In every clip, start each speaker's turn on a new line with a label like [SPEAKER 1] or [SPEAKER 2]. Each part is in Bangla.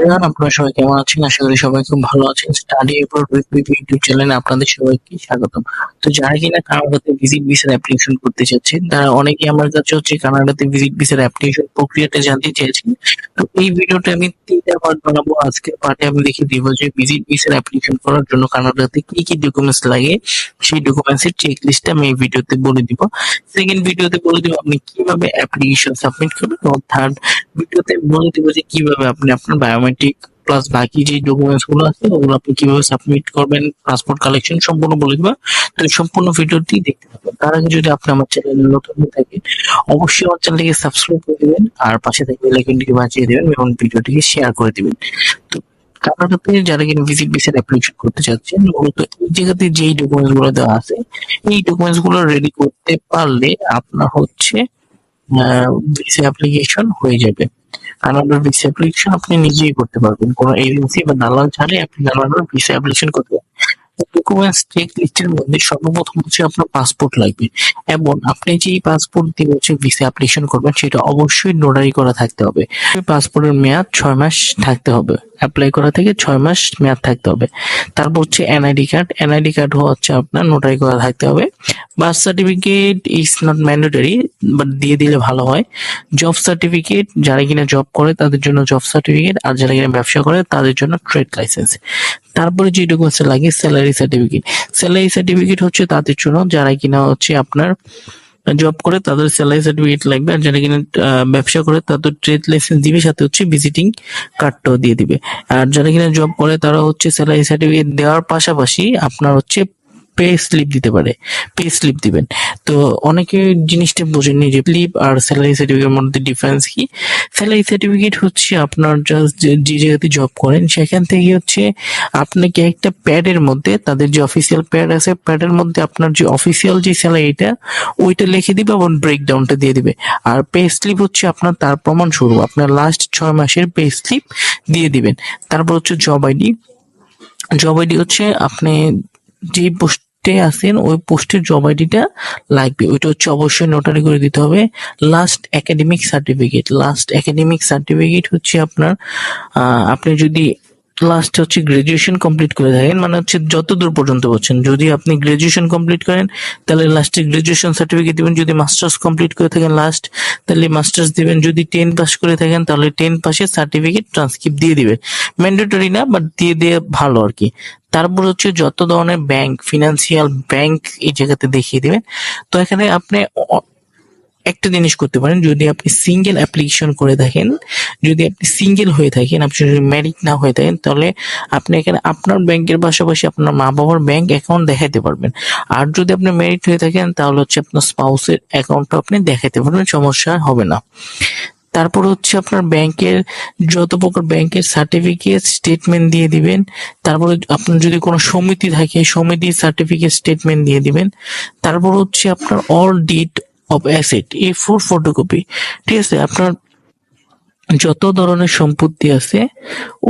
[SPEAKER 1] এভরিওয়ান আপনারা সবাই কেমন আছেন? আশা করি সবাই খুব ভালো আছেন। স্টাডি এবার ইউটিউব চ্যানেলে আপনাদের সবাইকে স্বাগতম। তো যারা কিনা কানাডাতে ভিজিট ভিসার অ্যাপ্লিকেশন করতে চাচ্ছেন, তারা অনেকেই আমার কাছে হচ্ছে কানাডাতে ভিজিট ভিসার অ্যাপ্লিকেশন প্রক্রিয়াটা জানতে চেয়েছেন তো এই ভিডিওটা আমি তিনটা পার্ট বানাবো। আজকে পার্টে আমি দেখে দিব যে ভিজিট ভিসার অ্যাপ্লিকেশন করার জন্য কানাডাতে কি কি ডকুমেন্টস লাগে, সেই ডকুমেন্টস এর চেক লিস্টটা আমি এই ভিডিওতে বলে দিব। সেকেন্ড ভিডিওতে বলে দিব আপনি কীভাবে অ্যাপ্লিকেশন সাবমিট করবেন এবং থার্ড ভিডিওতে বলে দিব যে কীভাবে আপনি আপনার বায়োমেট্রিক প্লাস বাকি যে ডকুমেন্টসগুলো আছে, ওগুলো আপনি কীভাবে সাবমিট করবেন পাসপোর্ট কালেকশন সম্পূর্ণ বলে দিব তো সম্পূর্ণ ভিডিওটি দেখতে পাবেন। তার আগে যদি আপনি আমার চ্যানেলে নতুন হয়ে থাকেন, অবশ্যই আমার চ্যানেলটিকে সাবস্ক্রাইব করে দিবেন, আর পাশে থাকবে লাইকনটিকে বাজিয়ে দিবেন এবং ভিডিওটিকে শেয়ার করে দিবেন। তো কানাডাতে যারা কিনা ভিজিট ভিসার অ্যাপ্লিকেশন করতে চাচ্ছেন, মূলত এই জায়গাতে যেই ডকুমেন্টসগুলো দেওয়া আছে, এই ডকুমেন্টসগুলো রেডি করতে পারলে আপনার হচ্ছে ভিসা অ্যাপ্লিকেশন হয়ে যাবে। কানাডার ভিসা অ্যাপ্লিকেশন আপনি নিজেই করতে পারবেন। কোনো এজেন্সি বা দালাল ছাড়াই আপনি কানাডার ভিসা অ্যাপ্লিকেশন করতে পারবেন। ডকুমেন্টস চেক লিস্টের মধ্যে সর্বপ্রথম হচ্ছে আপনার পাসপোর্ট লাগবে। এবং আপনি যেই পাসপোর্ট দিয়ে হচ্ছে ভিসা অ্যাপ্লিকেশন করবেন, সেটা অবশ্যই নোটারি করা থাকতে হবে। পাসপোর্টের মেয়াদ ছয় মাস থাকতে হবে। অ্যাপ্লাই করা থেকে ছয় মাস মেয়াদ থাকতে হবে। তারপর হচ্ছে এনআইডি কার্ড এনআইডি কার্ড হচ্ছে আপনার নোটারি করা থাকতে হবে। Birth certificate is not mandatory but দিয়ে দিলে ভালো হয়। জব সার্টিফিকেট যারা কিনা জব করে, তাদের জন্য জব সার্টিফিকেট আর যারা কিনা ব্যবসা করে, তাদের জন্য ট্রেড লাইসেন্স তারপরে যে ডকুমেন্টস লাগে স্যালারি সার্টিফিকেট স্যালারি সার্টিফিকেট হচ্ছে তাদের জন্য, যারা কিনা হচ্ছে আপনার জব করে, তাদের স্যালারি সার্টিফিকেট লাগবে। আর যারা কিনা ব্যবসা করে, তাদের ট্রেড লাইসেন্স দিবে, সাথে হচ্ছে ভিজিটিং কার্ডটাও দিয়ে দিবে। আর যারা কিনা জব করে, তারা হচ্ছে স্যালারি সার্টিফিকেট দেওয়ার পাশাপাশি আপনার হচ্ছে পে স্লিপ দিতে পারে পে স্লিপ দিবেন। তো অনেকে জিনিসটা বোঝেননি যে স্লিপ আর স্যালারি সার্টিফিকেটের মধ্যে ডিফারেন্স কি? স্যালারি সার্টিফিকেট হচ্ছে আপনার জাস্ট যে জায়গাতে জব করেন, সেখান থেকে হচ্ছে আপনাকে একটা প্যাডের মধ্যে, তাদের যে অফিসিয়াল প্যাড আছে প্যাডের মধ্যে আপনার যে অফিসিয়াল যে স্যালারিটা ওইটা লিখে দিবে এবং ব্রেকডাউনটা দিয়ে দিবে। আর পে স্লিপ হচ্ছে আপনার তার প্রমাণ স্বরূপ, আপনার লাস্ট ছয় মাসের পে স্লিপ দিয়ে দিবেন। তারপর হচ্ছে জব আইডি জব আইডি হচ্ছে আপনি যে পোস্টে আছেন ওই পোস্টের জব আইডিটা লাগবে। ওইটা হচ্ছে অবশ্যই নোটারি করে দিতে হবে। Last academic certificate last academic certificate হচ্ছে আপনার আপনি যদি লাস্ট হচ্ছে গ্রাজুয়েশন কমপ্লিট করে থাকেন মানে হচ্ছে যত দূর পর্যন্ত বলছেন, যদি আপনি গ্রাজুয়েশন কমপ্লিট করেন, তাহলে লাস্টে গ্রাজুয়েশন সার্টিফিকেট দিবেন, যদি মাস্টার্স কমপ্লিট করে থাকেন লাস্ট তাহলে মাস্টার্স দিবেন, যদি টেন পাস করে থাকেন, তাহলে টেন পাসের সার্টিফিকেট ট্রান্সক্রিপ্ট দিয়ে দিবেন। ম্যান্ডেটরি না বাট দিয়ে দিয়ে ভালো আর কি। তারপর হচ্ছে যত ধরনের ব্যাংক ফিনান্সিয়াল ব্যাংক এই জায়গাতে দেখিয়ে দিবেন। তো এখানে আপনি একটা জিনিস করতে পারেন, যদি আপনি সিঙ্গেল অ্যাপ্লিকেশন করে থাকেন, যদি আপনি সিঙ্গেল হয়ে থাকেন, আপনি যদি ম্যারিড না হয়ে থাকেন, তাহলে আপনি এখানে আপনার ব্যাংকের পাশাপাশি আপনার মা বাবার ব্যাংক অ্যাকাউন্ট দেখাতে পারবেন। আর যদি আপনি ম্যারিড হয়ে থাকেন, তাহলে হচ্ছে আপনার স্পাউসের অ্যাকাউন্টটা আপনি দেখাতে পারবেন, সমস্যা হবে না। তারপর হচ্ছে আপনার ব্যাংকের যত প্রকার ব্যাংকের সার্টিফিকেট স্টেটমেন্ট দিয়ে দিবেন। তারপরে আপনার যদি কোনো সমিতি থাকে, সমিতির সার্টিফিকেট স্টেটমেন্ট দিয়ে দিবেন। তারপর হচ্ছে আপনার all deed of asset A four photocopy ঠিক আছে, আপনার যত ধরনের সম্পত্তি আছে,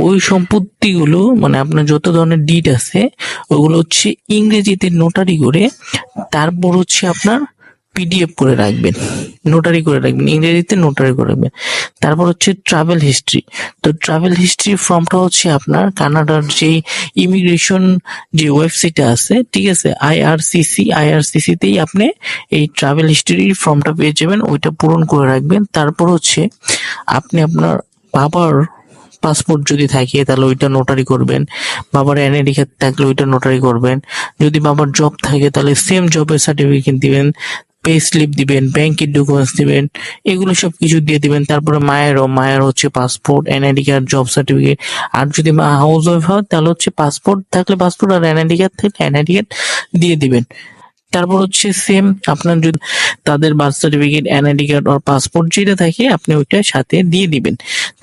[SPEAKER 1] ওই সম্পত্তিগুলো মানে আপনার যত ধরনের ডিট আছে, ওগুলো হচ্ছে ইংরেজিতে নোটারি করে, তারপর হচ্ছে আপনার পিডিএফ করে রাখবেন নোটারি করে রাখবেন, ইংরেজিতে নোটারি করে রাখবেন। তারপর হচ্ছে ট্রাভেল হিস্ট্রি তো ট্রাভেল হিস্ট্রি ফর্মটা হচ্ছে আপনার কানাডার যে ইমিগ্রেশন যে ওয়েবসাইটে আছে, ঠিক আছে? আইআরসিসি আইআরসিসিতেই আপনি এই ট্রাভেল হিস্ট্রির ফর্মটা পেয়ে যাবেন, ওইটা পূরণ করে রাখবেন। তারপর হচ্ছে আপনি আপনার বাবার পাসপোর্ট যদি থাকে, তাহলে ওইটা নোটারি করবেন। বাবার এনআইডি থাকলে ওইটা নোটারি করবেন। যদি বাবার জব থাকে, তাহলে সেম জবের সার্টিফিকেট দিবেন। পে স্লিপ দিবেন ব্যাংকের ডকুমেন্টস দিবেন, এগুলো সব কিছু দিয়ে দিবেন। তারপরে মায়েরও মায়ের হচ্ছে passport NID card job certificate আর যদি হাউস ওয়াইফ হয়, তাহলে হচ্ছে পাসপোর্ট থাকলে পাসপোর্ট আর এনআইডি কার্ড থাকলে এনআইডি কার্ড দিয়ে দিবেন। তারপর হচ্ছে সেম আপনার যদি তাদের বার্থ সার্টিফিকেট এনআইডি কার্ড আর পাসপোর্ট যেটা থাকে, আপনি ওইটা সাথে দিয়ে দিবেন।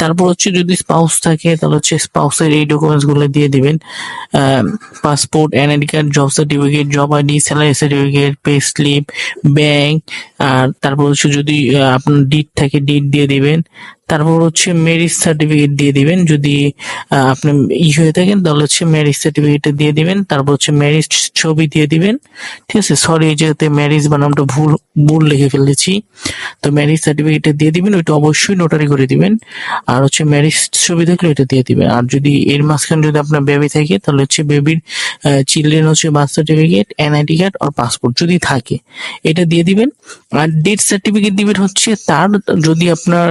[SPEAKER 1] তারপর হচ্ছে যদি স্পাউস থাকে, তাহলে হচ্ছে স্পাউসের এই ডকুমেন্টসগুলো দিয়ে দিবেন। Passport NID card job certificate job ID salary certificate pay slip bank আর তারপর হচ্ছে যদি আপনার ডিট থাকে ডিট দিয়ে দিবেন। তারপর হচ্ছে ম্যারেজ সার্টিফিকেট দিয়ে দিবেন। যদি আপনি ই হয়ে থাকেন, তাহলে হচ্ছে ম্যারিজ সার্টিফিকেট দিয়ে দিবেন। তারপর হচ্ছে ম্যারিজ ছবি দিয়ে দিবেন। ঠিক আছে? সরি জায়গাতে ম্যারেজ বানামটা ভুল ভুল লিখে ফেলেছি। তো ম্যারিজ সার্টিফিকেট দিয়ে দিবেন, ওইটা অবশ্যই নোটারি করে দিবেন। আর হচ্ছে ম্যারিজ ছবি থাকলে এটা দিয়ে দিবেন। আর যদি এর মাঝখানে যদি আপনার বেবি থাকে, তাহলে হচ্ছে বেবির চিলড্রেন হচ্ছে বার্থ সার্টিফিকেট এনআইডি কার্ড আর পাসপোর্ট যদি থাকে, এটা দিয়ে দিবেন। আর ডেথ সার্টিফিকেট দিবেন হচ্ছে তার, যদি আপনার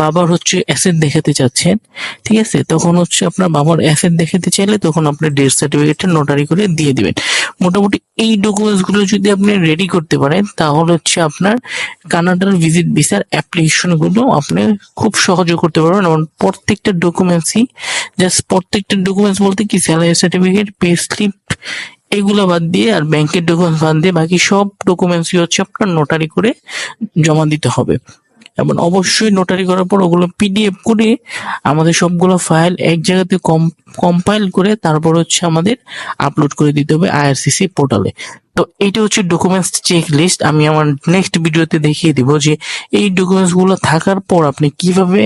[SPEAKER 1] বাবার হচ্ছে অ্যাসেট দেখাতে চাচ্ছেন, ঠিক আছে? তখন হচ্ছে আপনার বাবার অ্যাসেট দেখাতে চাইলে তখন আপনি ডেথ সার্টিফিকেটটা নোটারি করে দিয়ে দিবেন। মোটামুটি এই ডকুমেন্টসগুলো যদি আপনি রেডি করতে পারেন, তাহলে হচ্ছে আপনার কানাডার ভিজিট ভিসার অ্যাপ্লিকেশনগুলো আপনি খুব সহজে করতে পারবেন এবং প্রত্যেকটা ডকুমেন্টসই জাস্ট প্রত্যেকটা ডকুমেন্টস বলতে কি স্যালারি সার্টিফিকেট পে স্লিপ এগুলো বাদ দিয়ে আর ব্যাংকের ডকুমেন্টস বাদ দিয়ে বাকি সব ডকুমেন্টসই হচ্ছে আপনার নোটারি করে জমা দিতে হবে। এবং অবশ্যই নোটারি করার পর ওগুলো পিডিএফ করে আমাদের সবগুলো ফাইল এক জায়গাতে কম কম্পাইল করে তারপর হচ্ছে আমাদের আপলোড করে দিতে হবে আইআরসিসি পোর্টালে তো এইটা হচ্ছে ডকুমেন্টস চেক লিস্ট আমি আমার নেক্সট ভিডিওতে দেখিয়ে দিব যে এই ডকুমেন্টসগুলো থাকার পর আপনি কীভাবে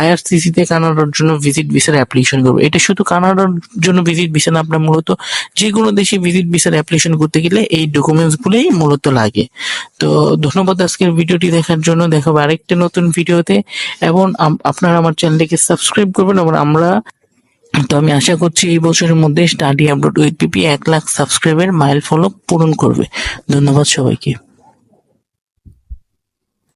[SPEAKER 1] আইআরসিসি তে কানাডার জন্য ভিজিট ভিসার অ্যাপ্লিকেশন করবেন। এটা শুধু কানাডার জন্য ভিজিট ভিসা না, আপনার মূলত যে কোনো দেশে ভিজিট ভিসার অ্যাপ্লিকেশন করতে গেলে এই ডকুমেন্টস গুলোই মূলত লাগে। তো ধন্যবাদ আজকের ভিডিওটি দেখার জন্য। দেখাবো আরেকটা নতুন ভিডিওতে এবং আপনারা আমার চ্যানেলটিকে সাবস্ক্রাইব করবেন এবং আমরা তো আমি আশা করছি এই বছরের মধ্যে স্টাডি আপলোড উইথ পিপি এক লাখ সাবস্ক্রাইবের মাইল ফলক পূরণ করবে। ধন্যবাদ সবাইকে।